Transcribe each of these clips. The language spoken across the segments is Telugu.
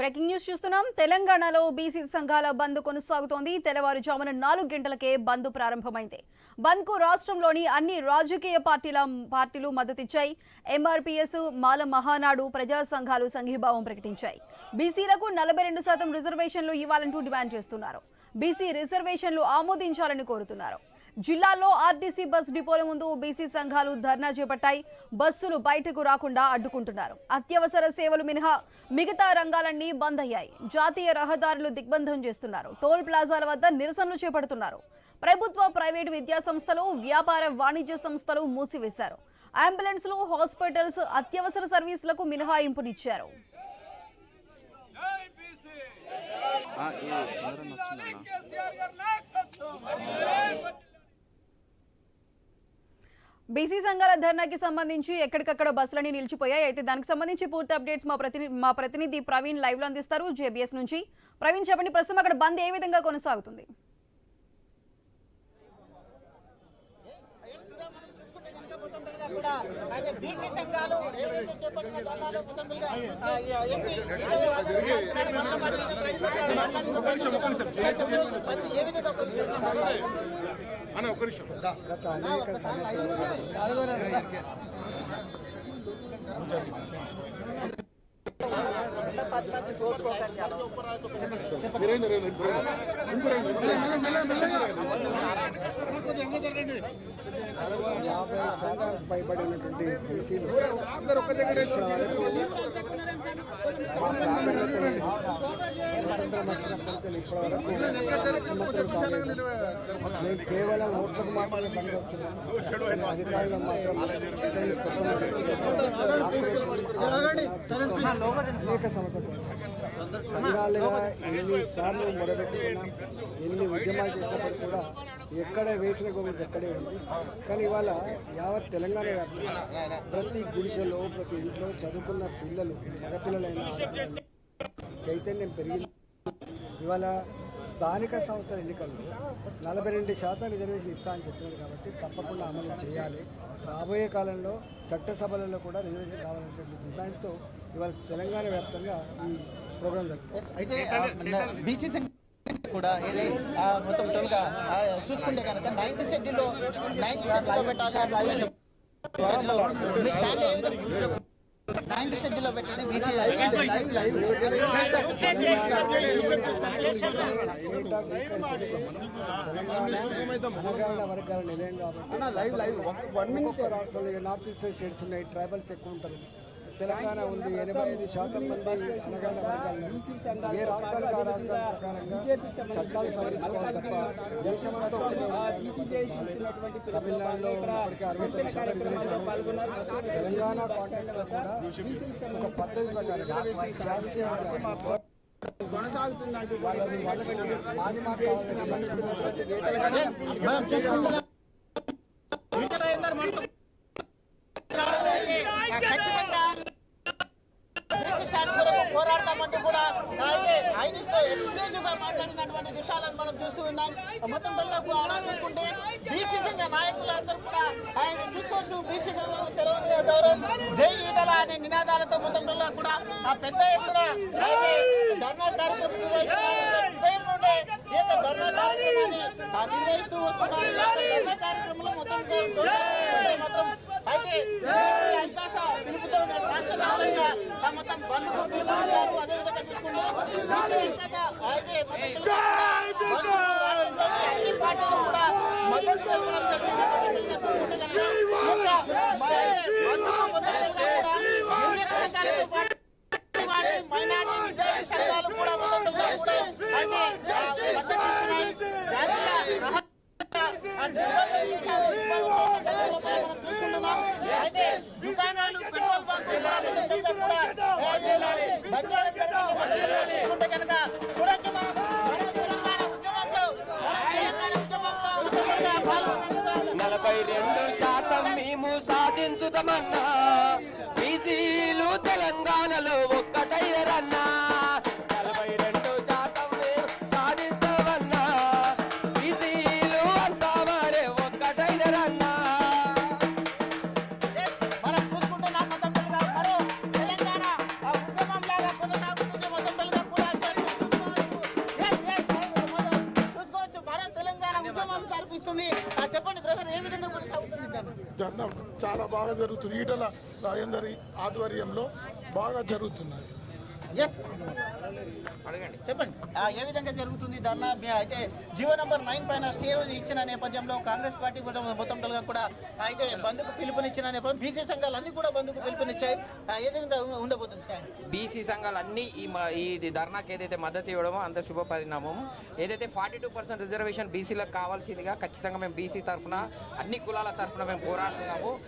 బ్రేకింగ్ న్యూస్ చూస్తున్నాం. తెలంగాణలో బీసీ సంఘాల బంద్ కొనసాగుతోంది. తెల్లవారుజామున నాలుగు గంటలకే బంద్ ప్రారంభమైంది. బంద్కు రాష్ట్రంలోని అన్ని రాజకీయ పార్టీల పార్టీలు మద్దతిచ్చాయి. ఎంఆర్పీఎస్ మాల మహానాడు ప్రజా సంఘాలు సంఘీభావం ప్రకటించాయి. బీసీలకు నలభై రెండు శాతం రిజర్వేషన్లు ఇవ్వాలంటూ డిమాండ్ చేస్తున్నారు. బీసీ రిజర్వేషన్లు ఆమోదించాలని కోరుతున్నారు. జిల్లాలో ఆర్టీసీ బస్ డిపోల ముందు బీసీ సంఘాలు ధర్నా చేపట్టాయి. బస్సులు బయటకు రాకుండా అడ్డుకుంటున్నారు. అత్యవసర సేవలు మినహా మిగతా రంగాలన్నీ బంద్ అయ్యాయి. జాతీయ రహదారులు దిగ్బంధం చేస్తున్నారు. టోల్ ప్లాజాల వద్ద నిరసనలు చేపడుతున్నారు. ప్రభుత్వ ప్రైవేటు విద్యా సంస్థలు వ్యాపార వాణిజ్య సంస్థలు మూసివేశారు. అంబులెన్స్లు హాస్పిటల్స్ అత్యవసర సర్వీసులకు మినహాయింపునిచ్చారు. జై బీసీ ఆ, ఈ చంద్రన్ వచ్చిందన్న కేసీఆర్ గారి నాయకత్వం బీసీ సంఘాల ధర్నాకి సంబంధించి ఎక్కడికక్కడ బస్సులన్నీ నిలిచిపోయాయి. అయితే దానికి సంబంధించి పూర్తి అప్డేట్స్ మా ప్రతినిధి మా ప్రతినిధి ప్రవీణ్ లైవ్లో అందిస్తారు. జేబీఎస్ నుంచి. ప్రవీణ్ చెప్పండి ప్రస్తుతం అక్కడ బంద్ ఏ విధంగా కొనసాగుతుంది? కూడా అయితే బీసీ సంఘాలు ఏవైతే చేపట్టిన ఎంపీ ఏ విధంగా ఒక నిమిషం యాభై శాతానికి పైబడినటువంటి బీసీలు కేవలం ఓట్లకు మాత్రమే మాత్రం అనేక సమస్యలు సంఘాలుగా ఎన్నిసార్లు మొదలుపెట్టుకున్నాం ఎన్ని ఉద్యమాలు చేసినప్పుడు కూడా ఎక్కడ వేసిన గోగులు ఎక్కడే ఉంది. కానీ ఇవాళ యావత్ తెలంగాణ వ్యాప్తంగా ప్రతి గుడిసెలో ప్రతి ఇంట్లో చదువుకున్న పిల్లలు మగపిల్లలైన చైతన్యం పెరిగింది. ఇవాళ స్థానిక సంస్థల ఎన్నికల్లో నలభై రెండు శాతం రిజర్వేషన్ ఇస్తా అని చెప్పినారు కాబట్టి తప్పకుండా అమలు చేయాలి. రాబోయే కాలంలో చట్టసభలలో కూడా రిజర్వేషన్ కావాలనేటువంటి డిమాండ్తో ఇవాళ తెలంగాణ వ్యాప్తంగా ఈ ప్రోగ్రాం జరుగుతుంది. కూడా ఏది, మొత్తం టోల్గా చూసుకుంటే కనుక నైన్త్ షెడ్యూల్లో నైన్త్ షెడ్యూల్లో పెట్టాలి మీ స్టాండ్ ఏ? విధంగా నైన్త్ షెడ్యూల్లో పెట్టేది బీసీ వర్గాల నిలయం కాబట్టి ఒక్కొక్క రాష్ట్రంలో నార్త్ ఈస్ట్ స్టేట్స్ ఉన్నాయి? ట్రైబల్స్ ఎక్కువ ఉంటారు. తెలంగాణ ఉంది ఎనభై ఐదు శాతం మంది అనగాన వర్గాలు ఉన్నారు. ఏ రాష్ట్రానికి ఆ రాష్ట్రాల ప్రకారంగా చట్టాలు సవరించుకోవాలి తప్ప దేశమంతా ఒకటే ఉండాలి. తమిళనాడులో ఇప్పటికే అరవై తొమ్మిది శాతం రిజర్వేషన్ ఉంది. తెలంగాణ కాంటెక్స్లో కూడా ఒక పద్ధతి ప్రకారం శాస్త్రీయంగా కొనసాగుతుందంటూ వాళ్ళని వాళ్ళకి మాది మాట కావాలని మనం చూసుకుంటున్నాం ఇంటర్ అయిందని మనతో ఖచ్చితంగా బీసీ స్టాండ్ కొరకు పోరాడతామంటూ కూడా అయితే ఆయనతో ఎక్స్క్లూజివ్గా మాట్లాడినటువంటి విషయాలను మనం చూస్తూ ఉన్నాం. మొత్తం పిల్లలకు అలా చూసుకుంటే బీసీ సంఘ నాయకులందరూ కూడా ఆయన చూసుకోవచ్చు బీసీ తెలవదు గౌరవం. జై ఈటల అనే నినాదాలతో మొత్తం పిల్లలకు కూడా ఆ పెద్ద ఎత్తున అయితే ధర్నా కార్యక్రమం నిర్వహిస్తున్నారు. ధర్నా కార్యక్రమాన్ని ఆ నిర్వహిస్తూ వస్తున్నారు ధర్నా కార్యక్రమంలో మొత్తం మాత్రం అయితే ఈ ఐకాస పిలుపుతో రాష్ట్ర వ్యాప్తంగా ఆ మొత్తం బంధుకు పిలుపునిచ్చారు అదేవిధంగా చూసుకుంటే బీసీ ఐకాస అయితే మొత్తం రాష్ట్రంలోని అన్ని పార్టీలు కూడా మద్దతు తెలపడం జరిగింది. చూసుకుంటే కనుక ఈ యొక్క బంధుకు మొదలుగా కూడా ఎన్ని దేశాలతో పాటు వాటి మైనార్టీ విద్యార్థి సంఘాలు కూడా మొదలుగా కూడా అయితే ఆ, మద్దతు ఇస్తున్నాయి. జాతీయ రహ- ఆ దిగ్బంధం చేశారు. అయితే దుకాణాలు పెట్రోల్ కనుక చూడొచ్చు మనం. తెలంగాణ ఉద్యమంలో తెలంగాణ ఉద్యమంలో నలభై రెండు శాతం మేము సాధించుతామన్నా బీసీలు తెలంగాణలో ఒక్కటైనరన్నా. జరుగుతుంది. చెప్పండి బ్రదర్ ఏ విధంగా కొనసాగుతుంది చాలా బాగా జరుగుతుంది. ఈటల రాజేందర్ ఆధ్వర్యంలో బాగా జరుగుతున్నది ఎస్ చెప్పండి. ఏ విధంగా జరుగుతుంది ధర్నా? అయితే జీవో నంబర్ నైన్ పైన స్టే ఇచ్చిన నేపథ్యంలో కాంగ్రెస్ పార్టీ కూడా మొత్తం కూడా అయితే బంధుకు పిలుపునిచ్చిన నేపథ్యం బీసీ సంఘాలు అన్ని కూడా బంధుకు పిలుపునిచ్చాయి. ఆ, ఏ విధంగా ఉ- ఉండబోతుంది స్టాండ్ బీసీ సంఘాలు అన్ని ఈ ఈ ధర్నాకి ఏదైతే మద్దతు ఇవ్వడమో అంత శుభ పరిణామం. ఏదైతే ఫార్టీ టూ పర్సెంట్ రిజర్వేషన్ బీసీలకు కావాల్సిందిగా ఖచ్చితంగా మేము బీసీ తరఫున అన్ని కులాల తరఫున మేము పోరాడుతున్నాము.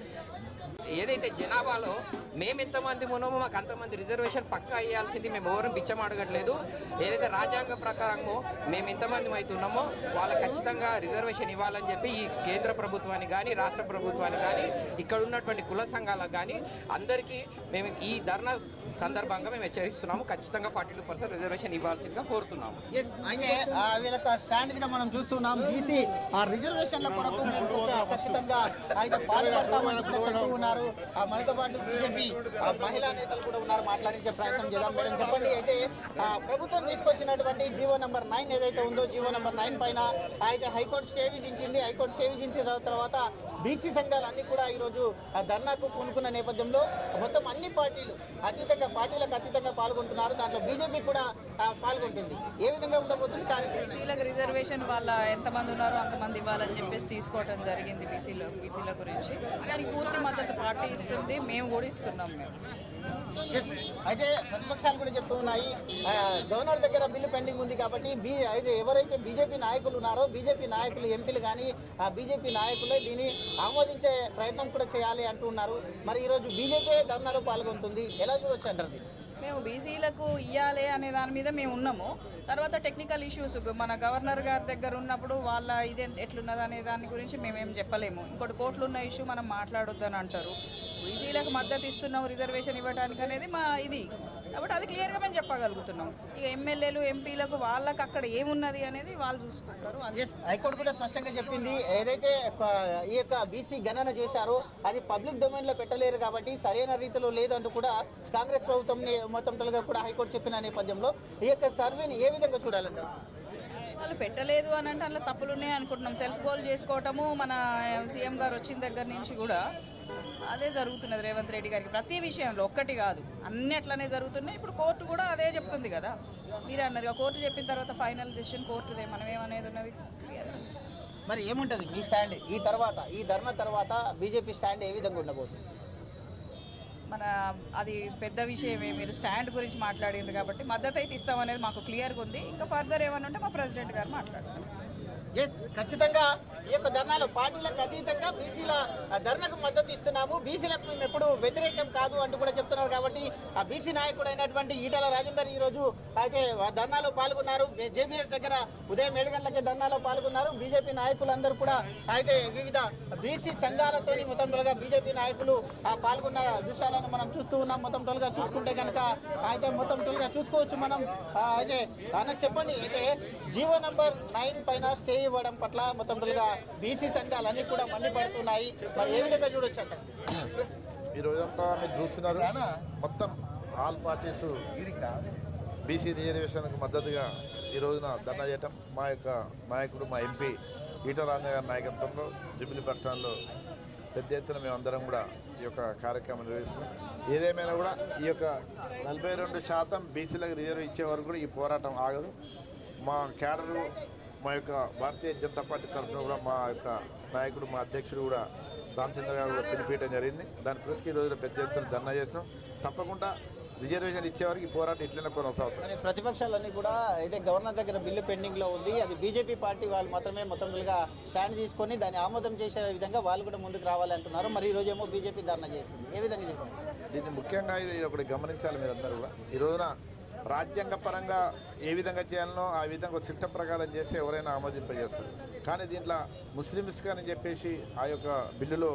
ఏదైతే జనాభాలో మేము ఎంతమంది ఉన్నామో మాకు అంతమంది రిజర్వేషన్ పక్కా ఇవ్వాల్సింది మేము ఎవరు బిచ్చం అడగట్లేదు ఏదైతే రాజ్యాంగ ప్రకారమో మేము ఎంతమంది అవుతున్నామో వాళ్ళకి ఖచ్చితంగా రిజర్వేషన్ ఇవ్వాలని చెప్పి ఈ కేంద్ర ప్రభుత్వానికి కానీ రాష్ట్ర ప్రభుత్వానికి కానీ ఇక్కడ ఉన్నటువంటి కుల సంఘాలకు కానీ అందరికీ మేము ఈ ధర్నా సందర్భంగా మేము హెచ్చరిస్తున్నాము. ఖచ్చితంగా ఫార్టీ టూ పర్సెంట్ రిజర్వేషన్ ఇవ్వాల్సిందిగా కోరుతున్నాము. అయితే ఆ, స్టాండ్ కూడా మనం చూస్తున్నాం. బీసీ ఆ రిజర్వేషన్ల కొరకు ఖచ్చితంగా అయితే పాల్పడతామని ఉన్నారు. ఆ, మనతో పాటు బీజేపీ మహిళా నేతలు కూడా ఉన్నారు. మాట్లాడించే ప్రయత్నం చేద్దాం. మేడం చెప్పండి అయితే ప్రభుత్వం తీసుకొచ్చినటువంటి జీవో నెంబర్ నైన్ ఏదైతే ఉందో జీవో నెంబర్ నైన్ పైన అయితే హైకోర్టు స్టే విధించింది. హైకోర్టు స్టే విధించిన తర్వాత బీసీ సంఘాలన్నీ కూడా ఈరోజు ధర్నాకు పూనుకున్న నేపథ్యంలో మొత్తం అన్ని పార్టీలు అతీతంగా పార్టీలకు అతీతంగా పాల్గొంటున్నారు. దాంట్లో బీజేపీ కూడా పాల్గొంటుంది. ఏ విధంగా ఉండబోతుంది కార్యక్రమం? బీసీలకు రిజర్వేషన్ వాళ్ళ ఎంతమంది ఉన్నారో అంతమంది ఇవ్వాలని చెప్పేసి తీసుకోవడం జరిగింది బీసీలో బీసీల గురించి. దానికి పూర్తి మద్దతు పార్టీ ఇస్తుంది మేము కూడా ఇస్తున్నాం మేము. అయితే ప్రతిపక్షాలు కూడా చెప్తూ ఉన్నాయి. గవర్నర్ దగ్గర బిల్లు పెండింగ్ ఉంది కాబట్టి బీ అయితే ఎవరైతే బీజేపీ నాయకులు ఉన్నారో బీజేపీ నాయకులు ఎంపీలు కానీ ఆ బీజేపీ నాయకులే దీన్ని ఆమోదించే ప్రయత్నం కూడా చేయాలి అంటూ ఉన్నారు. మరి ఈరోజు బీజేపీ ధర్నాలో పాల్గొంటుంది. ఎలా చూడొచ్చు అంటారు? మేము బీసీలకు ఇవ్వాలి అనే దాని మీద మేము ఉన్నాము. తర్వాత టెక్నికల్ ఇష్యూస్ మన గవర్నర్ గారి దగ్గర ఉన్నప్పుడు వాళ్ళ ఇది ఎట్లున్నది అనే దాని గురించి మేమేం చెప్పలేము. ఇంకోటి కోట్లు ఉన్న ఇష్యూ మనం మాట్లాడొద్దని అంటారు. బీసీలకు మద్దతు ఇస్తున్నాం రిజర్వేషన్ ఇవ్వడానికి అనేది మా ఇది. కాబట్టి అది క్లియర్గా మేము చెప్పగలుగుతున్నాం. ఇక ఎమ్మెల్యేలు ఎంపీలకు వాళ్ళకి అక్కడ ఏమున్నది అనేది వాళ్ళు చూసుకుంటారు. హైకోర్టు కూడా స్పష్టంగా చెప్పింది. ఏదైతే ఈ యొక్క బీసీ గణన చేశారో అది పబ్లిక్ డొమైన్లో పెట్టలేరు కాబట్టి సరైన రీతిలో లేదంటూ కూడా కాంగ్రెస్ ప్రభుత్వం మొత్తం టోటల్గా కూడా హైకోర్టు చెప్పిన నేపథ్యంలో ఈ యొక్క సర్వేని ఏ విధంగా చూడాలంటారు వాళ్ళు పెట్టలేదు అని అంటే అందులో తప్పులు ఉన్నాయి అనుకుంటున్నాం. సెల్ఫ్ గోల్ చేసుకోవటము మన సీఎం గారు వచ్చిన దగ్గర నుంచి కూడా అదే జరుగుతున్నది రేవంత్ రెడ్డి గారికి. ప్రతి విషయంలో ఒక్కటి కాదు అన్ని అట్లనే జరుగుతున్నాయి. ఇప్పుడు కోర్టు కూడా అదే చెప్తుంది కదా. మీరే అన్నారు కోర్టు చెప్పిన తర్వాత ఫైనల్ డెసిషన్ కోర్టుదే. మనం ఏమనేది ఉన్నది. మరి ఏముంటది? మీ స్టాండ్ ఈ తర్వాత ఈ ధర్నా తర్వాత బీజేపీ స్టాండ్ ఏ విధంగా ఉండబోతుంది? మన అది పెద్ద విషయమే. మీరు స్టాండ్ గురించి మాట్లాడింది కాబట్టి మద్దతు అయితే ఇస్తామనేది మాకు క్లియర్గా ఉంది. ఇంకా ఫర్దర్ ఏమైనా ఉంటే మా ప్రెసిడెంట్ గారు మాట్లాడతారు. ఎస్ ఖచ్చితంగా ఈ యొక్క ధర్నాలో పార్టీలకు అతీతంగా బీసీల ధర్నకు ధర్నాకు మద్దతు ఇస్తున్నాము. బీసీలకు మేము ఎప్పుడు వ్యతిరేకం కాదు అంటూ కూడా చెప్తున్నారు కాబట్టి ఆ బీసీ నాయకుడు అయినటువంటి ఈటల రాజేందర్ ఈ రోజు అయితే ఆ ధర్నాలో పాల్గొన్నారు. జేబీఎస్ దగ్గర ఉదయం ఏడు గంటలకే ధర్నాలో పాల్గొన్నారు. బీజేపీ నాయకులందరూ కూడా అయితే వివిధ బీసీ సంఘాలతో మొత్తం టోలుగా బీజేపీ నాయకులు ఆ పాల్గొన్న దృశ్యాలను మనం చూస్తూ ఉన్నాం. మొత్తం టోలుగా చూసుకుంటే కనుక అయితే మొత్తం టోలుగా చూసుకోవచ్చు మనం. అయితే అన్న చెప్పండి అయితే జీవో నంబర్ నైన్ పైన స్టే ఇవ్వడం పట్ల మొత్తం బీసీ సంఘాలన్నీ కూడా మండిపడుతున్నాయి. మరి ఏ విధంగా చూడొచ్చు అంట ఈ రోజంతా మీరు చూస్తున్నారు. మొత్తం ఆల్ పార్టీస్ బీసీ రిజర్వేషన్కు మద్దతుగా ఈ రోజున ధర్నా చేయటం మా యొక్క నాయకుడు మా ఎంపీ ఈటల రాజయ్య గారి నాయకత్వంలో జుబిలీ బస్ స్టాండ్లో పెద్ద ఎత్తున మేమందరం కూడా ఈ యొక్క కార్యక్రమం నిర్వహిస్తున్నాం. ఏదేమైనా కూడా ఈ యొక్క నలభై రెండు శాతం బీసీలకు రిజర్వ్ ఇచ్చే వరకు కూడా ఈ పోరాటం ఆగదు. మా క్యాడరు మా యొక్క భారతీయ జనతా పార్టీ తరఫున కూడా మా యొక్క నాయకుడు మా అధ్యక్షుడు కూడా రామచంద్ర గారు కూడా పిలిపించడం జరిగింది. దాని ప్రెస్కి ఈ రోజున పెద్ద ఎత్తున ధర్నా చేస్తున్నాం. తప్పకుండా రిజర్వేషన్ ఇచ్చేవారికి ఈ పోరాటం ఇట్లనే కొనసాగుతుంది. మరి ప్రతిపక్షాలన్నీ కూడా అయితే గవర్నర్ దగ్గర బిల్లు పెండింగ్లో ఉంది. అది బీజేపీ పార్టీ వాళ్ళు మాత్రమే మొత్తంగా స్టాండ్ తీసుకొని దాన్ని ఆమోదం చేసే విధంగా వాళ్ళు కూడా ముందుకు రావాలంటున్నారు మరి ఈ రోజేమో బీజేపీ ధర్నా చేస్తుంది. ఏ విధంగా దీన్ని ముఖ్యంగా ఇది ఒకటి గమనించాలి మీరందరూ కూడా. ఈ రోజున రాజ్యాంగ పరంగా ఏ విధంగా చేయాలనో ఆ విధంగా ఒక సిస్టమ్ ప్రకారం చేస్తే ఎవరైనా ఆమోదింపజేస్తారు. కానీ దీంట్లో ముస్లిమ్స్ అని చెప్పేసి ఆ యొక్క బిల్లులో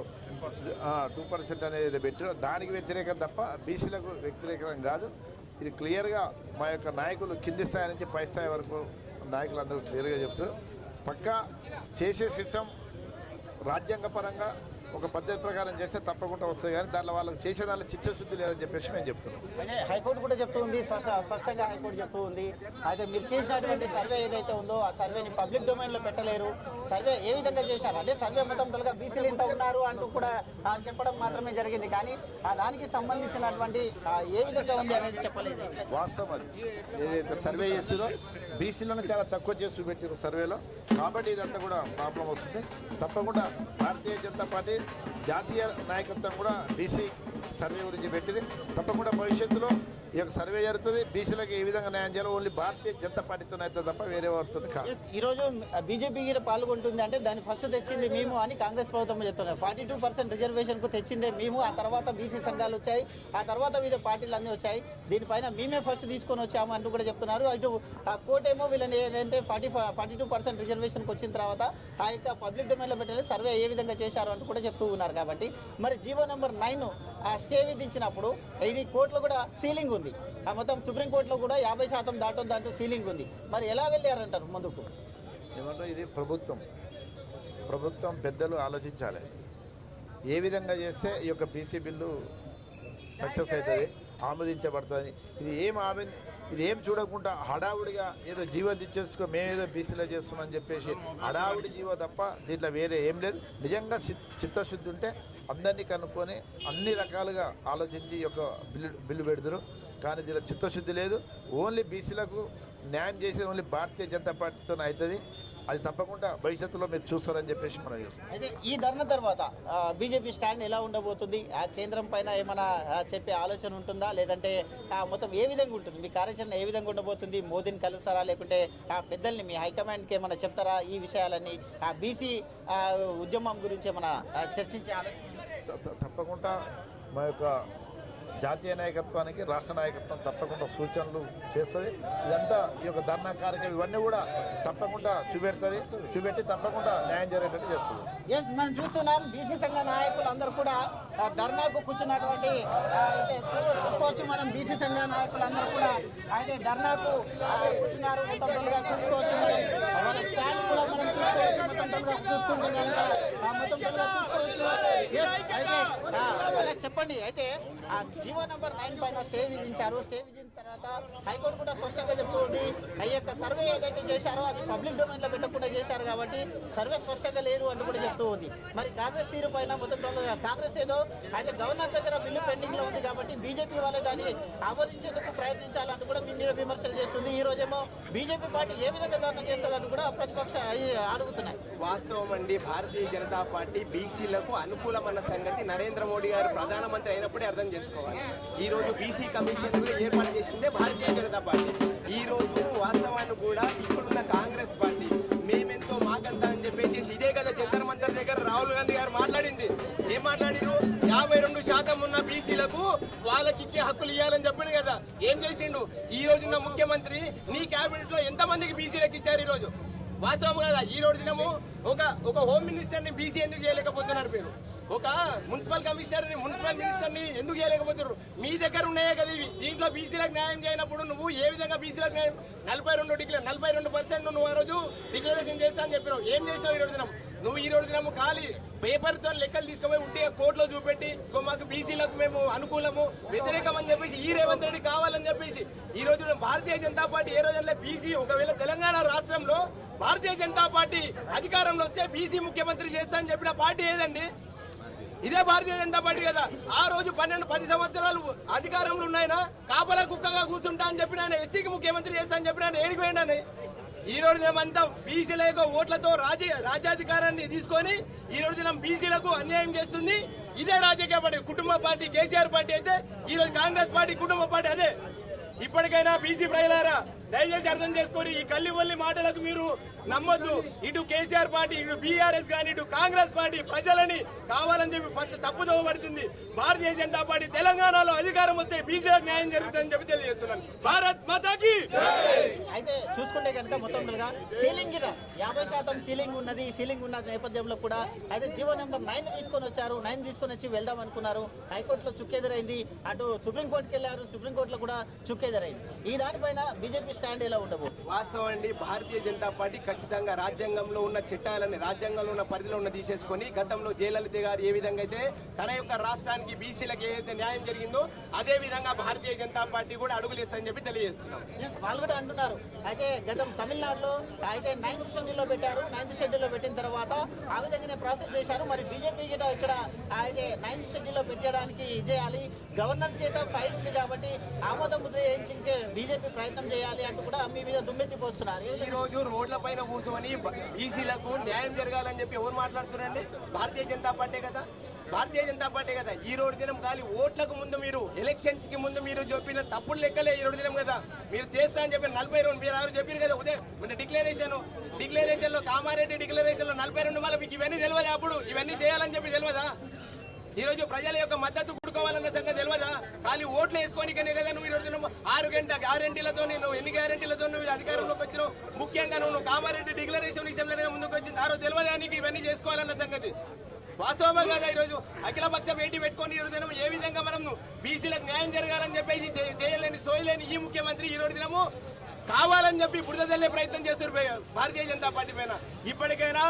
టూ పర్సెంట్ అనేది పెట్టిన దానికి వ్యతిరేకం తప్ప బీసీలకు వ్యతిరేకం కాదు. ఇది క్లియర్గా మా యొక్క నాయకులు కింది స్థాయి నుంచి పై స్థాయి వరకు నాయకులు అందరూ క్లియర్గా చెప్తారు పక్కా చేసే సిస్టమ్ రాజ్యాంగ పరంగా ఒక పద్ధతి ప్రకారం చేస్తే తప్పకుండా వస్తుంది కానీ దాంట్లో వాళ్ళకి చేసే దాంట్లో చిత్తశుద్ధి లేదని చెప్పేసి మేము చెప్తున్నాం. హైకోర్టు కూడా చెప్తూ ఉంది స్పష్ట స్పష్టంగా హైకోర్టు చెప్తూ ఉంది. అయితే మీరు చేసినటువంటి సర్వే ఏదైతే ఉందో ఆ సర్వేని పబ్లిక్ డొమైన్లో పెట్టలేరు. సర్వే ఏ విధంగా చేశారు? అంటే సర్వే మొత్తం తొలగా బీసీలు ఇంత ఉన్నారు అంటూ కూడా చెప్పడం మాత్రమే జరిగింది. కానీ ఆ దానికి సంబంధించినటువంటి ఏ విధంగా ఉంది అనేది చెప్పలేదు. వాస్తవం అది. ఏదైతే సర్వే చేస్తుందో బీసీలను చాలా తక్కువ చేసి చూపెట్టారు సర్వేలో. కాబట్టి ఇదంతా కూడా ప్రాబ్లం వస్తుంది. తప్పకుండా భారతీయ జనతా పార్టీ జాతీయ నాయకత్వం కూడా బీసీ సర్వే గురించి పెట్టింది. తప్పకుండా భవిష్యత్తులో ఈ యొక్క సర్వే జరుగుతుంది. బీసీలకు ఏ విధంగా న్యాయం చేయాలి ఓన్లీ భారతీయ జనతా పార్టీతో అయితే తప్ప వేరే వారితో కాదు. ఈరోజు బీజేపీ పాల్గొంటుంది అంటే దాన్ని ఫస్ట్ తెచ్చింది మేము అని కాంగ్రెస్ ప్రభుత్వం చెప్తున్నారు. ఫార్టీ టూ పర్సెంట్ రిజర్వేషన్కు తెచ్చిందే మేము ఆ తర్వాత బీసీ సంఘాలు వచ్చాయి ఆ తర్వాత వివిధ పార్టీలు అన్నీ వచ్చాయి. దీనిపైన మేమే ఫస్ట్ తీసుకొని వచ్చాము అంటూ కూడా చెప్తున్నారు. అటు ఆ కోర్టేమో వీళ్ళని ఏదంటే ఫార్టీ ఫార్టీ టూ పర్సెంట్ రిజర్వేషన్కి వచ్చిన తర్వాత ఆ యొక్క పబ్లిక్ డొమైన్లో పెట్టాలి సర్వే ఏ విధంగా చేశారు అంటూ కూడా చెప్తూ ఉన్నారు కాబట్టి. మరి జీవో నెంబర్ నైన్ ఆ స్టే విధించినప్పుడు ఇది కోర్టులో కూడా సీలింగ్ ఉంది. ఆ మొత్తం సుప్రీంకోర్టులో కూడా యాభై శాతం దాటం దాంట్లో సీలింగ్ ఉంది. మరి ఎలా వెళ్ళారంటారు ముందుకు? ఏమంటారు ఇది ప్రభుత్వం. ప్రభుత్వం పెద్దలు ఆలోచించాలి. ఏ విధంగా చేస్తే ఈ యొక్క బీసీ బిల్లు సక్సెస్ అవుతుంది ఆమోదించబడుతుంది? ఇది ఏం ఆమె ఇది ఏం చూడకుండా హడావుడిగా ఏదో జీవో తెచ్చేసుకో మేమేదో బీసీలో చేస్తున్నామని చెప్పేసి హడావుడి జీవో తప్ప దీంట్లో వేరే ఏం లేదు. నిజంగా చిత్తశుద్ధి ఉంటే అందరినీ కనుక్కొని అన్ని రకాలుగా ఆలోచించి ఈ యొక్క బిల్లు బిల్లు పెడతారు. కానీ దీనిలో చిత్తశుద్ధి లేదు. ఓన్లీ బీసీలకు న్యాయం చేసేది ఓన్లీ భారతీయ జనతా పార్టీతో అవుతుంది. అది తప్పకుండా భవిష్యత్తులో మీరు చూస్తారని చెప్పేసి మనం చూస్తాం అయితే ఈ ధర్నా తర్వాత బీజేపీ స్టాండ్ ఎలా ఉండబోతుంది? ఆ కేంద్రం పైన ఏమైనా చెప్పే ఆలోచన ఉంటుందా? లేదంటే మొత్తం ఏ విధంగా ఉంటుంది? మీ కార్యాచరణ ఏ విధంగా ఉండబోతుంది? మోదీని కలుస్తారా? లేకుంటే ఆ పెద్దల్ని మీ హైకమాండ్కి ఏమైనా చెప్తారా ఈ విషయాలన్నీ? ఆ బీసీ ఉద్యమం గురించి ఏమైనా చర్చించే ఆలోచన తప్పకుండా మా యొక్క జాతీయ నాయకత్వానికి రాష్ట్ర నాయకత్వం తప్పకుండా సూచనలు చేస్తుంది. ఇదంతా ఈ యొక్క ధర్నా కార్యక్రమం ఇవన్నీ కూడా తప్పకుండా చూపెడుతుంది. చూపెట్టి తప్పకుండా న్యాయం జరిగేటట్టు చేస్తుంది. మనం చూస్తున్నాం. బీసీ సంఘ నాయకులు అందరూ కూడా ధర్నాకు కూర్చున్నటువంటి అయితే చూసుకోవచ్చు మనం బీసీ సంఘ నాయకులందరూ కూడా. అయితే ధర్నాకు కూర్చున్నారు. చూసుకోవచ్చు వాళ్ళ స్టాండ్ కూడా మనం చూసుకోవచ్చు. మొత్తం చూసుకుంటే చూసుకోవచ్చు. చెప్పండి. అయితే ఆ జీవో నెంబర్ నైన్ పైన స్టే విధించారు. స్టే విధించిన తర్వాత హైకోర్టు కూడా స్పష్టంగా చెప్తూ ఉంది. ఆ యొక్క సర్వే ఏదైతే చేశారో అది పబ్లిక్ డొమైన్లో పెట్టకుండా చేశారు కాబట్టి సర్వే స్పష్టంగా లేదు అని కూడా చెప్తూ ఉంది. మరి కాంగ్రెస్ తీరు పైన మొత్తం కాంగ్రెస్ ఏదో అయితే గవర్నర్ దగ్గర బిల్లు పెండింగ్లో ఉంది కాబట్టి బీజేపీ వాళ్ళే దాన్ని ఆమోదించేందుకు ప్రయత్నించాలంటూ కూడా మీ మీద విమర్శలు చేస్తుంది. ఈ రోజేమో బీజేపీ పార్టీ ఏ విధంగా ధర్నా చేస్తారంటూ కూడా ప్రతిపక్ష అడుగుతున్నాయి. వాస్తవం అండి భారతీయ జనతా పార్టీ బీసీలకు అనుకూలమన్న సంగతి నరేంద్ర మోడీ గారు ప్రధానమంత్రి అయినప్పుడే అర్థం చేసుకోవాలి. ఈ రోజు బీసీ కమిషన్ ఏర్పాటు చేసిందే భారతీయ జనతా పార్టీ. ఈ రోజు వాస్తవాన్ని కూడా ఇప్పుడున్న కాంగ్రెస్ పార్టీ మేమెంతో అని చెప్పేసి ఇదే కదా జంతర్ మంతర్ దగ్గర రాహుల్ గాంధీ గారు మాట్లాడింది. ఏం మాట్లాడిరు యాభై రెండు శాతం ఉన్న బీసీలకు వాళ్ళకి ఇచ్చే హక్కులు ఇవ్వాలని చెప్పిండు కదా. ఏం చేసిండు? ఈ రోజున్న ముఖ్యమంత్రి నీ క్యాబినెట్లో ఎంత మందికి బీసీలకు ఇచ్చారు ఈ రోజు? వాస్తవం కదా? ఈ రోజు దినము ఒక ఒక హోమ్ మినిస్టర్ని బీసీ ఎందుకు చేయలేకపోతున్నారు మీరు? ఒక మున్సిపల్ కమిషనర్ని మున్సిపల్ మినిస్టర్ని ఎందుకు చేయలేకపోతున్నారు? మీ దగ్గర ఉన్నాయే కదా ఇవి. దీంట్లో బీసీలకు న్యాయం చేయనప్పుడు నువ్వు ఏ విధంగా బీసీలకు న్యాయం? నలభై రెండు డిగ్రీ నలభై రెండు పర్సెంట్ నువ్వు ఆ రోజు డిక్లరేషన్ చేస్తా అని చెప్పినావు. ఏం చేసినావు ఈ రోజు దినం నువ్వు ఈ రోజు దినము ఖాళీ. పేపర్తో లెక్కలు తీసుకుపోయి ఉంటే కోర్టులో చూపెట్టి మాకు బీసీలకు మేము అనుకూలము వ్యతిరేకం అని చెప్పేసి ఈ రేవంత్ రెడ్డి కావాలని చెప్పేసి ఈ రోజు భారతీయ జనతా పార్టీ ఏ రోజుల్లో బీసీ ఒకవేళ తెలంగాణ రాష్ట్రంలో భారతీయ జనతా పార్టీ అధికారంలో వస్తే బీసీ ముఖ్యమంత్రి చేస్తా అని చెప్పిన పార్టీ ఏదండి? ఇదే భారతీయ జనతా పార్టీ కదా. ఆ రోజు పన్నెండు పది సంవత్సరాలు అధికారంలో ఉన్నాయన? కాపలా కుక్కగా కూర్చుంటా అని చెప్పిన ఆయన ఎస్సీకి ముఖ్యమంత్రి చేస్తా అని చెప్పిన ఆయన ఏడికి పోయిండని ఈ రోజు మేమంతా బీసీల యొక్క ఓట్లతో రాజ్య రాజ్యాధికారాన్ని తీసుకొని ఈ రోజు దినం బీసీలకు అన్యాయం చేస్తుంది. ఇదే రాజకీయ పార్టీ కుటుంబ పార్టీ కేసీఆర్ పార్టీ అయితే ఈ రోజు కాంగ్రెస్ పార్టీ కుటుంబ పార్టీ అదే. ఇప్పటికైనా బీసీ ప్రజలారా దయచేసి అర్థం చేసుకొని ఈ కల్లివల్లి మాటలకు మీరు నమ్మొద్దు. ఇటు కేసీఆర్ పార్టీ ఇటు బీఆర్ఎస్ కానీ ఇటు కాంగ్రెస్ పార్టీ ప్రజలని కావాలని చెప్పి తప్పుదోవ పడుతుంది భారతీయ జనతా పార్టీ తెలంగాణలో అధికారం వస్తే బీసీలకు న్యాయం జరుగుతుందని చెప్పి తెలియజేస్తున్నాను. భారత్ మాతాకి అయితే చూసుకుంటే కనుక మొత్తంగా సీలింగ్ గిన యాభై శాతం సీలింగ్ ఉన్నది. సీలింగ్ ఉన్న నేపథ్యంలో కూడా అయితే జీవో నెంబర్ నైన్ తీసుకొని వచ్చారు. నైన్ తీసుకొని వచ్చి వెళ్దాం అనుకున్నారు. హైకోర్టులో చుక్కెదురైంది. అటు సుప్రీంకోర్టుకి వెళ్ళారు. సుప్రీంకోర్టులో కూడా చుక్కెదురైంది. ఈ దానిపైన బీజేపీ స్టాండ్ ఎలా ఉండబోతుంది? వాస్తవం అండి భారతీయ జనతా పార్టీ ఖచ్చితంగా రాజ్యాంగంలో ఉన్న చట్టాలని రాజ్యాంగంలో ఉన్న పరిధిలో ఉన్న తీసేసుకొని గతంలో జయలలిత గారు ఏ విధంగా అయితే తన యొక్క రాష్ట్రానికి బీసీలకు ఏదైతే న్యాయం జరిగిందో అదే విధంగా భారతీయ జనతా పార్టీ కూడా అడుగులు ఇస్తుందని చెప్పి తెలియజేస్తున్నాం. వాళ్ళు కూడా అంటున్నారు. అయితే గతం తమిళనాడులో అయితే నైన్త్ షెడ్యూల్లో పెట్టారు. నైన్త్ షెడ్యూల్లో పెట్టిన తర్వాత ఆ విధంగానే ప్రాసెస్ చేశారు. మరి బీజేపీ కూడా ఇక్కడ అయితే నైన్త్ షెడ్యూల్లో పెట్టడానికి చేయాలి. గవర్నర్ చేత ఫైల్ ఉంది కాబట్టి ఆమోద ముద్ర వేయించే బీజేపీ ప్రయత్నం చేయాలి అంటూ కూడా మీ మీద దుమ్మెత్తి పోస్తున్నారు. ఏ ఈ రోజు రోడ్ల పైన కూర్చొని ఈసీలకు న్యాయం జరగాలని చెప్పి ఎవరు మాట్లాడుతున్నారండి? భారతీయ జనతా పార్టీ కదా? భారతీయ జనతా పార్టీ కదా? ఈ రోజు దినం ఖాళీ ఓట్లకు ముందు మీరు ఎలక్షన్స్కి ముందు మీరు చెప్పిన తప్పుడు లెక్కలే ఈ రోజు దినం కదా? మీరు చేస్తా అని చెప్పి నలభై రెండు మీరు ఆరు చెప్పారు కదా ఉదయం? మన డిక్లరేషన్ డిక్లరేషన్లో కామారెడ్డి డిక్లరేషన్లో నలభై రెండు మళ్ళీ మీకు ఇవన్నీ తెలియదా అప్పుడు? ఇవన్నీ చేయాలని చెప్పి తెలియదా ఈరోజు ప్రజల యొక్క మద్దతు కూడుకోవాలన్న సంగతి తెలియదా ఖాళీ ఓట్లు వేసుకోనికనే కదా నువ్వు ఈ రోజు ఆరు గంట గ్యారంటీలతో నువ్వు ఎన్ని గ్యారంటీలతో నువ్వు అధికారంలోకి వచ్చినావు? ముఖ్యంగా నువ్వు కామారెడ్డి డిక్లరేషన్ విషయంలోనే ముందుకు వచ్చింది ఆ తెలియదా నీకు ఇవన్నీ చేసుకోవాలన్న సంగతి? వాస్తవం కదా ఈరోజు అఖిలపక్ష భేటీ పెట్టుకొని ఈరోజు దినం ఏ విధంగా మనం బీసీలకు న్యాయం జరగాలని చెప్పేసి చే- చేయలేని సోయలేని ఈ ముఖ్యమంత్రి ఈ రోజు దినము కావాలని చెప్పి బురద ప్రయత్నం చేస్తారు భారతీయ జనతా పార్టీ పైన. ఇప్పటికైనా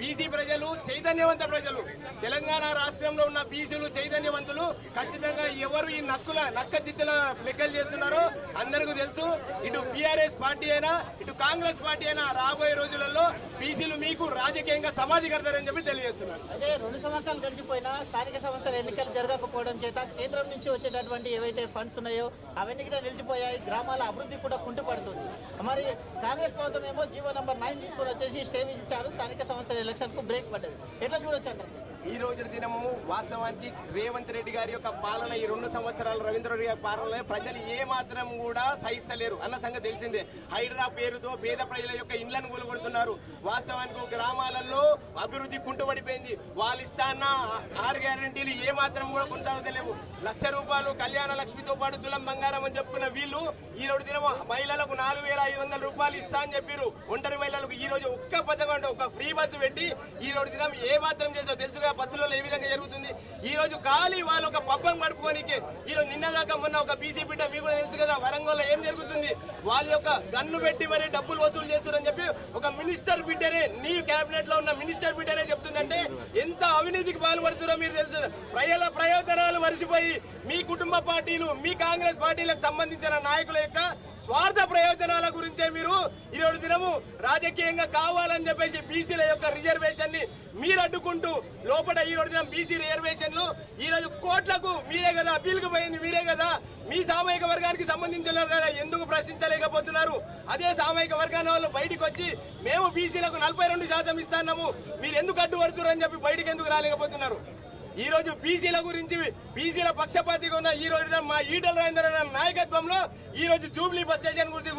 బీసీ ప్రజలు చైతన్యవంత ప్రజలు. తెలంగాణ రాష్ట్రంలో ఉన్న బీసీలు చైతన్యవంతులు ఖచ్చితంగా ఎవరు ఈ నక్కుల నక్క చిత్తుల లెక్కలు చేస్తున్నారో అందరికీ తెలుసు. ఇటు బీఆర్ఎస్ పార్టీ అయినా ఇటు కాంగ్రెస్ పార్టీ అయినా రాబోయే రోజులలో బీసీలు మీకు రాజకీయంగా సమాధి కడతారని చెప్పి తెలియజేస్తున్నారు. అదే రెండు సంవత్సరాలు గడిచిపోయినా స్థానిక సంస్థల ఎన్నికలు జరగకపోవడం చేత కేంద్రం నుంచి వచ్చేటటువంటి ఏవైతే ఫండ్స్ ఉన్నాయో అవన్నీ కూడా నిలిచిపోయాయి. గ్రామాల అభివృద్ధి కూడా కుంటుపడుతుంది. మరి కాంగ్రెస్ ప్రభుత్వం ఏమో జీవో నంబర్ నైన్ తీసుకొని వచ్చేసి స్టే ఇచ్చారు స్థానిక సంస్థల ఎలక్షన్కు బ్రేక్ పడ్డది. ఎట్లా చూడొచ్చు అంటే ఈ రోజు దినము వాస్తవానికి రేవంత్ రెడ్డి గారి యొక్క పాలన ఈ రెండు సంవత్సరాలు రవీంద్ర రెడ్డి గారి పాలనలో ప్రజలు ఏ మాత్రం కూడా సహిస్తలేరు. అన్న సంగతి తెలిసిందే. హైడ్రా పేరుతో పేద ప్రజల యొక్క ఇండ్లను కూలగొడుతున్నారు. వాస్తవానికి గ్రామాలలో అభివృద్ధి కుంటుపడిపోయింది. వాళ్ళు ఇస్తాన్న ఆరు గ్యారంటీలు ఏ మాత్రం కూడా కొనసాగుతలేవు. లక్ష రూపాయలు కళ్యాణ లక్ష్మితో పాటు తులం బంగారం అని చెప్పుకున్న వీళ్ళు ఈ రోజు దినము మహిళలకు నాలుగు వేల ఐదు వందల రూపాయలు ఇస్తా అని చెప్పారు ఒంటరి మహిళలకు ఈ రోజు ఒక్క పథకం అంటే ఒక ఫ్రీ బస్సు పెట్టి ఈ రోజు దినం ఏ మాత్రం చేసో తెలుసుగా? బస్సులలో ఏ విధంగా జరుగుతుంది? ఈ రోజు ఖాళీ వాళ్ళు ఒక పబ్బం గడుపుకోనికి ఈ రోజు నిన్న దాకా మొన్న ఒక బీసీ బిడ్డ మీకు కూడా తెలుసు కదా వరంగల్లో ఏం జరుగుతుంది? వాళ్ళ యొక్క గన్ను పెట్టి మరి డబ్బులు వసూలు చేస్తారని చెప్పి ఒక మినిస్టర్ బిడ్డనే నీ కేబినెట్లో ఉన్న మినిస్టర్ బిడ్డనే చెప్తుందంటే ఎంత అవినీతికి పాల్పడుతున్నారో మీరు తెలుసు. ప్రజల ప్రయోజనాలు మరిసిపోయి మీ కుటుంబ పార్టీలు మీ కాంగ్రెస్ పార్టీలకు సంబంధించిన నాయకుల యొక్క స్వార్థ ప్రయోజనాల గురించే మీరు ఈరోజు దినము రాజకీయంగా కావాలని చెప్పేసి బీసీల యొక్క రిజర్వేషన్ని మీరు అడ్డుకుంటూ లోపల ఈరోజు దినం బీసీ రిజర్వేషన్లు ఈ రోజు కోట్లకు మీరే కదా అప్పీల్కి పోయింది మీరే కదా మీ సామాజిక వర్గానికి సంబంధించిన కదా ఎందుకు ప్రశ్నించలేకపోతున్నారు? అదే సామాజిక వర్గాల వాళ్ళు బయటకు వచ్చి మేము బీసీలకు నలభై రెండు శాతం ఇస్తున్నాము మీరు ఎందుకు అడ్డుపడుతున్నారు అని చెప్పి బయటకు ఎందుకు రాలేకపోతున్నారు? ఈ రోజు బీసీల గురించి బీసీల పక్షపాతిగా ఉన్న ఈ రోజు మా ఈటల రాజేందర్ అన్న నాయకత్వంలో ఈ రోజు జూబ్లీ బస్ స్టేషన్ గురించి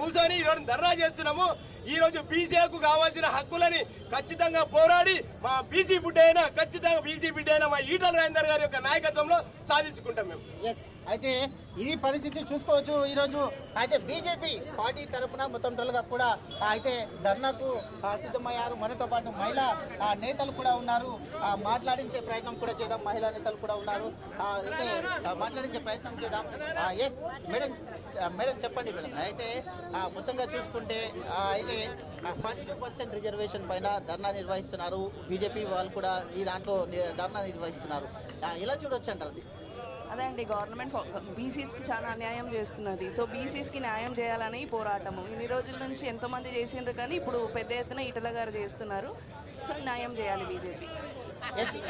కూర్చొని ఈ రోజు ధర్నా చేస్తున్నాము. ఈ రోజు బీసీలకు కావాల్సిన హక్కులని ఖచ్చితంగా పోరాడి మా బీసీ బిడ్డ అయినా ఖచ్చితంగా బీసీ బిడ్డ అయినా మా ఈటల రాజేందర్ గారి యొక్క నాయకత్వంలో సాధించుకుంటాం మేము. అయితే ఇది పరిస్థితి చూసుకోవచ్చు ఈరోజు. అయితే బీజేపీ పార్టీ తరఫున మొత్తం టోల్గా కూడా అయితే ధర్నాకు సిద్ధమయ్యారు మనతో పాటు మహిళా ఆ, నేతలు కూడా ఉన్నారు. మాట్లాడించే ప్రయత్నం కూడా చేద్దాం. మహిళా నేతలు కూడా ఉన్నారు. అయితే మాట్లాడించే ప్రయత్నం చేద్దాం. ఎస్ మేడం మేడం చెప్పండి మేడం. అయితే మొత్తంగా చూసుకుంటే అయితే ఫార్టీ టూ పర్సెంట్ రిజర్వేషన్ పైన ధర్నా నిర్వహిస్తున్నారు. బీజేపీ వాళ్ళు కూడా ఈ దాంట్లో ధర్నా నిర్వహిస్తున్నారు. ఇలా ఎలా చూడొచ్చు అంటారు? అదే అండి. గవర్నమెంట్ బీసీస్కి చాలా అన్యాయం చేస్తున్నది. సో బీసీస్కి న్యాయం చేయాలని పోరాటము. ఇన్ని రోజుల నుంచి ఎంతోమంది చేసిండ్రు కానీ ఇప్పుడు పెద్ద ఎత్తున ఈటల గారు చేస్తున్నారు. సో న్యాయం చేయాలి బీజేపీ.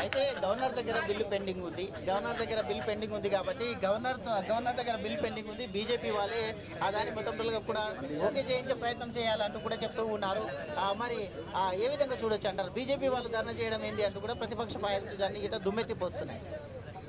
అయితే గవర్నర్ దగ్గర బిల్లు పెండింగ్ ఉంది. గవర్నర్ దగ్గర బిల్ పెండింగ్ ఉంది కాబట్టి గవర్నర్ గవర్నర్ దగ్గర బిల్ పెండింగ్ ఉంది. బీజేపీ వాళ్ళే ఆ దాని మొత్తంలో కూడా ఓకే చేయించే ప్రయత్నం చేయాలంటూ కూడా చెప్తూ ఉన్నారు. మరి ఏ విధంగా చూడొచ్చు అంటారు? బీజేపీ వాళ్ళు ధర్నా చేయడం ఏంటి అంటూ కూడా ప్రతిపక్ష పార్టీలు దాన్ని గిట్ట దుమ్మెత్తిపోతున్నాయి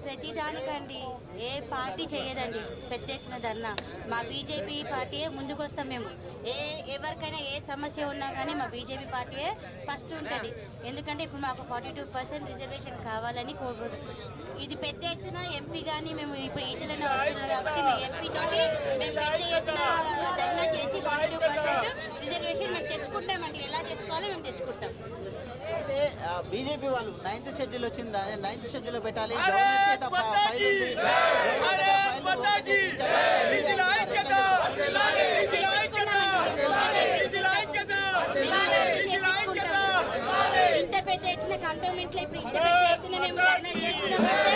ప్రతిదానికండి. ఏ పార్టీ చేయదండి. పెద్ద ఎత్తున ధర్నా. మా బీజేపీ పార్టీయే ముందుకు వస్తాం మేము. ఏ ఎవరికైనా ఏ సమస్య ఉన్నా కానీ మా బీజేపీ పార్టీయే ఫస్ట్ ఉంటుంది. ఎందుకంటే ఇప్పుడు మాకు ఫార్టీ టూ పర్సెంట్ రిజర్వేషన్ కావాలని కోరుకుంటున్నాం. ఇది పెద్ద ఎత్తున ఎంపీ కానీ మేము ఇప్పుడు ఈటలనే వస్తున్నాం కాబట్టి మేము ఎంపీ తోటి మేము పెద్ద ఎత్తున ధర్నా చేసి ఫార్టీ టూ పర్సెంట్ రిజర్వేషన్ మేము తెచ్చుకుంటామండి. ఎలా తెచ్చుకోవాలో మేము తెచ్చుకుంటాం. అయితే బీజేపీ వాళ్ళు నైన్త్ షెడ్యూల్ వచ్చింది? నైన్త్ షెడ్యూల్ పెట్టాలి చేత ఫ- ఫైల్ ఉంది. గవర్నర్ దగ్గర ఫైల్ ఓకే చేయించాలి. బీసీల ఐక్యత బీసీల ఐక్యత బీసీల ఐక్యత పెద్ద ఎత్తున కంటోన్మెంట్లో ఇప్పుడు ఇంత పెద్ద ఎత్తున మేము ధర్నా చేస్తున్నామంటే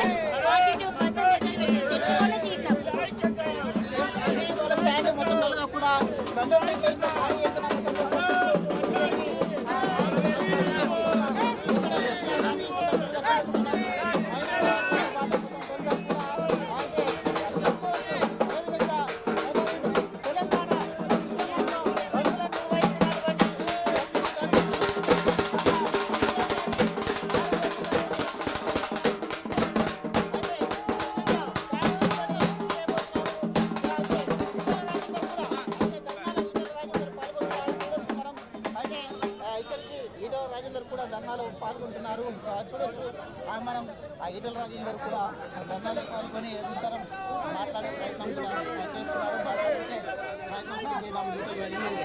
పాల్గొంటున్నారు. ఆ, చూడొచ్చు. మనం ఆ ఈటల రాజేందర్ కూడా ఆ పాల్గొని ఇతరం మాట్లాడే ప్రయత్నం కూడా చేస్తున్నారు ప్రయత్నం చేద్దాం ఈటల రాజేందర్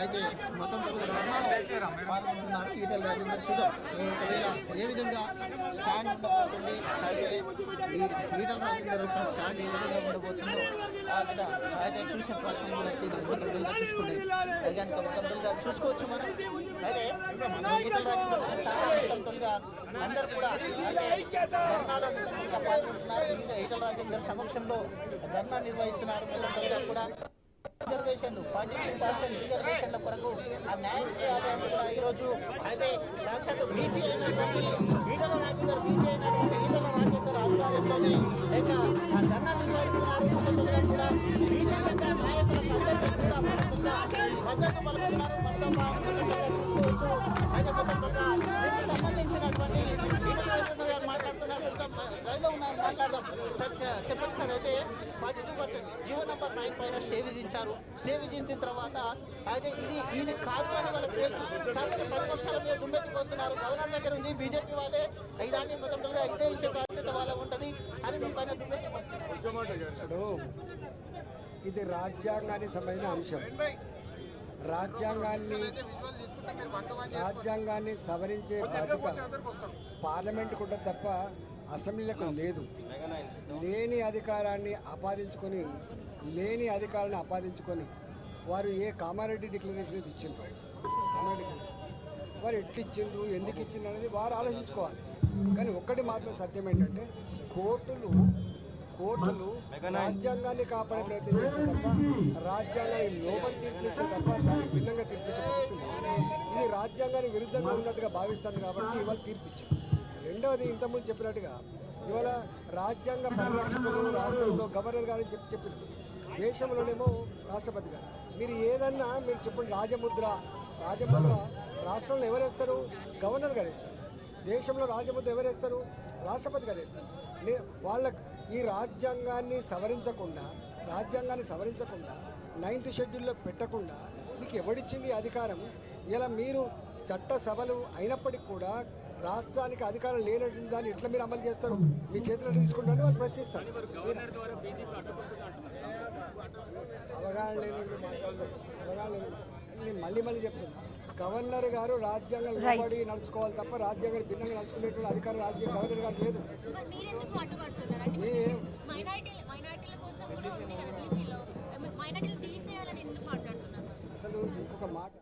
అయితే మొత్తం కూడా పాల్గొంటున్నారు ఈటల రాజేందర్ చూద్దాం ఒకవేళ ఏ విధంగా స్టాండ్ ఉండబోతుంది అయితే ఈటల రాజేందర్ యొక్క స్టాండ్ ఏ విధంగా ఉండబోతుందో అక్కడ అయితే చూసే ప్రయత్నం కూడా చేద్దాం మొత్తం కూడా చూసుకుంటే అది మొత్తం కూడా చూసుకోవచ్చు మనం అయితే ఈటల రాజేందర్ మొత్తం తొలిగా అందరూ కూడా పాల్గొంటున్నారు ఈటల రాజేందర్ సమక్షంలో ధర్నా నిర్వహిస్తున్నారు. మొత్తం తొలిగా కూడా రిజర్వేషన్లు ఫార్టీ టూ పర్సెంట్ రిజర్వేషన్ల కొరకు ఆ న్యాయం చేయాలి అని కూడా ఈరోజు అయితే సాక్షాత్ బీసీ అయినటువంటి పైన స్టే విధించారు. స్టే విధించిన తర్వాత అయితే ఇది ఈయన కాదు అని వాళ్ళ పేరు కాబట్టి ప్రతిపక్షాల మీద దుమ్మెత్తికి వస్తున్నారు గవర్నర్ దగ్గర ఉంది బీజేపీ వాళ్ళే ఐదాన్ని మొత్తంగా ఎక్కించే బాధ్యత వాళ్ళ ఉంటుంది అని మీ పైన ఇది రాజ్యాంగానికి సంబంధించిన అంశం. రాజ్యాంగాన్ని రాజ్యాంగాన్ని సవరించే బాధ్యత పార్లమెంట్కు ఉంటుంది తప్ప అసెంబ్లీలకు లేదు. లేని అధికారాన్ని ఆపాదించుకొని లేని అధికారాన్ని ఆపాదించుకొని వారు ఏ కామారెడ్డి డిక్లరేషన్ ఇచ్చిండ్రు? కామారెడ్డి. వారు ఎట్లు ఇచ్చిండ్రు? ఎందుకు ఇచ్చిండ్రు అనేది వారు ఆలోచించుకోవాలి. కానీ ఒక్కటి మాత్రం సత్యం ఏంటంటే కోర్టులు కోర్టులు రాజ్యాంగాన్ని కాపాడే ప్రయత్నం చేస్తే తప్ప రాజ్యాంగాన్ని లోబడి తీర్పిస్తే తప్ప దానికి భిన్నంగా తీర్పించే. ఇది రాజ్యాంగానికి విరుద్ధంగా ఉన్నట్టుగా భావిస్తాను కాబట్టి ఇవాళ తీర్పిచ్చాం రెండవది ఇంతకుముందు చెప్పినట్టుగా ఇవాళ రాజ్యాంగ పరిరక్షకులు రాష్ట్రంలో గవర్నర్ గారు చెప్పి చెప్పినారు. దేశంలోనేమో రాష్ట్రపతి గారు. మీరు ఏదన్నా మీరు చెప్పండి రాజముద్ర రాజముద్ర రాష్ట్రంలో ఎవరేస్తారు గవర్నర్ గారు వేస్తారు. దేశంలో రాజముద్ర ఎవరేస్తారు రాష్ట్రపతి గారు వేస్తారు. నే- వాళ్ళ ఈ రాజ్యాంగాన్ని సవరించకుండా రాజ్యాంగాన్ని సవరించకుండా నైన్త్ షెడ్యూల్లో పెట్టకుండా మీకు ఎవడిచ్చింది అధికారం? ఇలా మీరు చట్ట సభలు అయినప్పటికీ కూడా రాష్ట్రానికి అధికారం లేనటువంటి దాన్ని ఎట్లా మీరు అమలు చేస్తారు? మీ చేతిలో తీసుకుంటారని వాళ్ళు ప్రశ్నిస్తారు. అవగాహన లేని. అవగాహన. నేను మళ్ళీ మళ్ళీ చెప్తున్నా. గవర్నర్ గారు రాజ్యాంగం లోబడి నడుచుకోవాలి తప్ప రాజ్యాంగాన్ని భిన్నంగా నడుచుకునేటువంటి అధికారం రాజకీయ గవర్నర్ గారు లేదు. మీరెందుకు అడ్డుపడుతున్నారు? అంటే మీ- మైనారిటీ మైనారిటీల కోసం కూడా ఉంది కదా బీసీలో. మైనారిటీలు తీసేయాలని ఎందుకు మాట్లాడుతున్నారు? అసలు ఇంకొక మాట